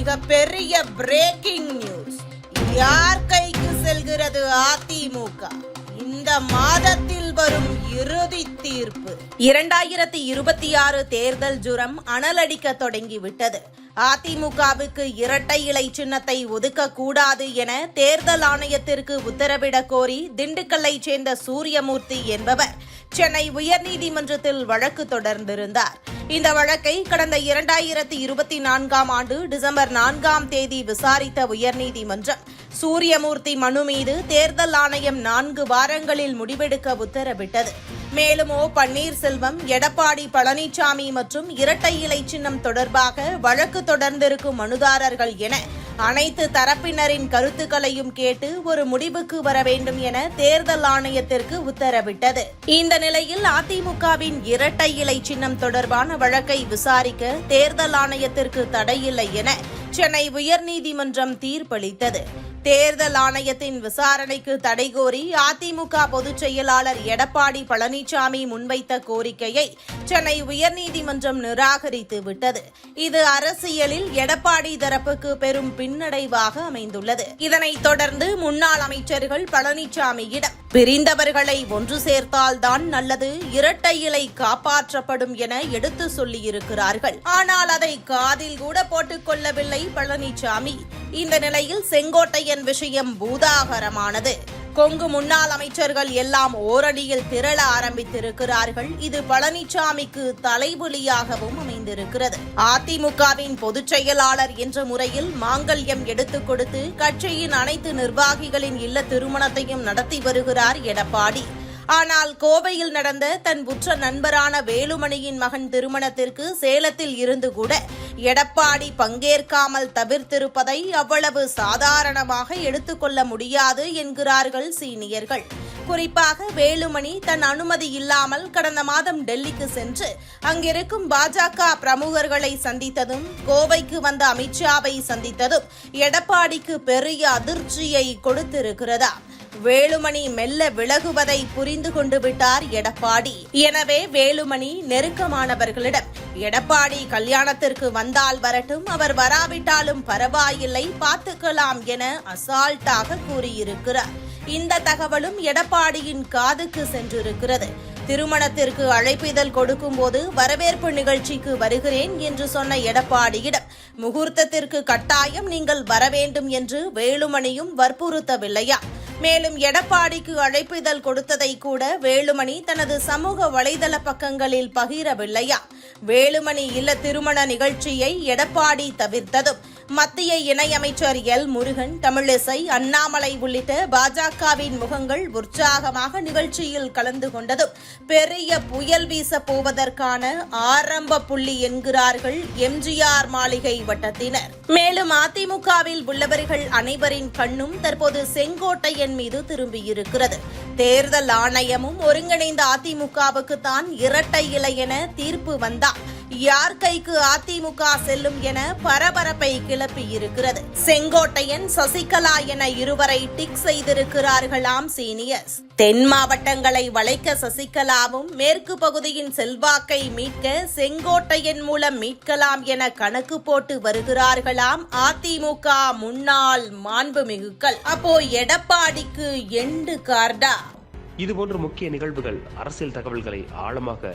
மிக பெரிய breaking news யார் கைக்கு செல்கிறது அதிமுக? இந்த மாதத்தில் வரும் இறுதி தீர்ப்பு. இரண்டாயிரத்தி இருபத்தி ஆறு தேர்தல் ஜுரம் அனலடிக்க தொடங்கிவிட்டது. அதிமுகவுக்கு இரட்டை இலை சின்னத்தை ஒதுக்க கூடாது என தேர்தல் ஆணையத்திற்கு உத்தரவிடக் கோரி திண்டுக்கல்லைச் சேர்ந்த சூரியமூர்த்தி என்பவர் சென்னை உயர்நீதிமன்றத்தில் வழக்கு தொடர்ந்திருந்தார். இந்த வழக்கை கடந்த இரண்டாயிரத்தி இருபத்தி நான்காம் ஆண்டு டிசம்பர் நான்காம் தேதி விசாரித்த உயர்நீதிமன்றம். சூரியமூர்த்தி மனு மீது தேர்தல் ஆணையம் நான்கு வாரங்களில் முடிவெடுக்க உத்தரவிட்டது. மேலும் ஓ பன்னீர்செல்வம் எடப்பாடி பழனிசாமி மற்றும் இரட்டை இலை சின்னம் தொடர்பாக வழக்கு தொடர்ந்திருக்கும் மனுதாரர்கள் என அனைத்து தரப்பினரின் கருத்துக்களையும் கேட்டு ஒரு முடிவுக்கு வர வேண்டும் என தேர்தல் ஆணையத்திற்கு உத்தரவிட்டது. இந்த நிலையில் அதிமுகவின் இரட்டை இலை சின்னம் தொடர்பான வழக்கை விசாரிக்க தேர்தல் ஆணையத்திற்கு தடையில்லை என சென்னை உயர்நீதிமன்றம் தீர்ப்பளித்தது. தேர்தல் ஆணையத்தின் விசாரணைக்கு தடை கோரி அதிமுக பொதுச் செயலாளர் எடப்பாடி பழனிசாமி முன்வைத்த கோரிக்கையை சென்னை உயர்நீதிமன்றம் நிராகரித்து விட்டது. இது அரசியலில் எடப்பாடி தரப்புக்கு பெரும் பின்னடைவாக அமைந்துள்ளது. இதனைத் தொடர்ந்து முன்னாள் அமைச்சர்கள் பழனிசாமியிடம் பிரிந்தவர்களை ஒன்று சேர்த்தால்தான் நல்லது இரட்டை இலை காப்பாற்றப்படும் என எடுத்து சொல்லியிருக்கிறார்கள். ஆனால் அதை காதில் கூட போட்டுக்கொள்ளவில்லை பழனிசாமி. இந்த நிலையில் செங்கோட்டையன் விஷயம் பூதாகரமானது. கொங்கு முன்னாள் அமைச்சர்கள் எல்லாம் ஓரடியில் திரள ஆரம்பித்திருக்கிறார்கள். இது பழனிசாமிக்கு தலைவலியாகவும் அமைந்திருக்கிறது. அதிமுகவின் பொதுச் செயலாளர் என்ற முறையில் மாங்கல்யம் எடுத்துக் கொடுத்து கட்சியின் அனைத்து நிர்வாகிகளின் இல்ல திருமணத்தையும் நடத்தி வருகிறார் எடப்பாடி. ஆனால் கோவையில் நடந்த தன் உற்ற நண்பரான வேலுமணியின் மகன் திருமணத்திற்கு சேலத்தில் இருந்து கூட எடப்பாடி பங்கேற்காமல் தவிர்த்திருப்பதை அவ்வளவு சாதாரணமாக எடுத்துக்கொள்ள முடியாது என்கிறார்கள் சீனியர்கள். குறிப்பாக வேலுமணி தன் அனுமதி இல்லாமல் கடந்த மாதம் டெல்லிக்கு சென்று அங்கிருக்கும் பாஜக பிரமுகர்களை சந்தித்ததும் கோவைக்கு வந்த அமித்ஷாவை சந்தித்ததும் எடப்பாடிக்கு பெரிய அதிர்ச்சியை கொடுத்திருக்கிறதா? வேலுமணி மெல்ல விலகுவதை புரிந்து கொண்டு விட்டார் எடப்பாடி. எனவே வேலுமணி நெருக்கமானவர்களிடம் எடப்பாடி கல்யாணத்திற்கு வந்தால் வரட்டும் அவர் வராவிட்டாலும் பரவாயில்லை பார்த்துக்கலாம் என அசால்ட்டாக கூறியிருக்கிறார். இந்த தகவலும் எடப்பாடியின் காதுக்கு சென்றிருக்கிறது. திருமணத்திற்கு அழைப்பிதழ் கொடுக்கும்போது வரவேற்பு நிகழ்ச்சிக்கு வருகிறேன் என்று சொன்ன எடப்பாடியிடம் முகூர்த்தத்திற்கு கட்டாயம் நீங்கள் வர வேண்டும் என்று வேலுமணியும் வற்புறுத்தவில்லையா? மேலும் எடப்பாடிக்கு அழைப்பிதழ் கொடுத்ததை கூட வேலுமணி தனது சமூக வலைதள பக்கங்களில் பகிரவில்லையா? வேலுமணி இல்ல திருமண நிகழ்ச்சியை எடப்பாடி தவிர்த்ததும் மத்திய இணையமைச்சர் எல். முருகன் தமிழிசை அண்ணாமலை உள்ளிட்ட பாஜகவின் முகங்கள் உற்சாகமாக நிகழ்ச்சியில் கலந்து கொண்டதும் பெரிய புயல் வீச போவதற்கான ஆரம்ப புள்ளி என்கிறார்கள் எம்ஜிஆர் மாளிகை வட்டத்தினர். மேலும் அதிமுகவில் உள்ளவர்கள் அனைவரின் கண்ணும் தற்போது செங்கோட்டையன் மீது திரும்பியிருக்கிறது. தேர்தல் ஆணையமும் ஒருங்கிணைந்த அதிமுகவுக்கு தான் இரட்டை இலை என தீர்ப்பு வந்தார் யார் கைக்கு அதிமுக செல்லும் என பரபரப்பை கிளப்பி இருக்கிறது. செங்கோட்டையன் சசிகலா என இருவரை டிக் செய்திருக்கிறார்களாம் சீனியர்ஸ். தென் மாவட்டங்களை வளைக்க சசிகலாவும் மேற்கு பகுதியின் செல்வாக்கை மீட்க செங்கோட்டையன் மூலம் மீட்கலாம் என கணக்கு போட்டு வருகிறார்களாம் அதிமுக முன்னாள் மாண்புமிகுக்கள். அப்போ எடப்பாடிக்கு எண்டு கார்டா. இதுபோன்ற முக்கிய நிகழ்வுகள் அரசியல் தகவல்களை ஆழமாக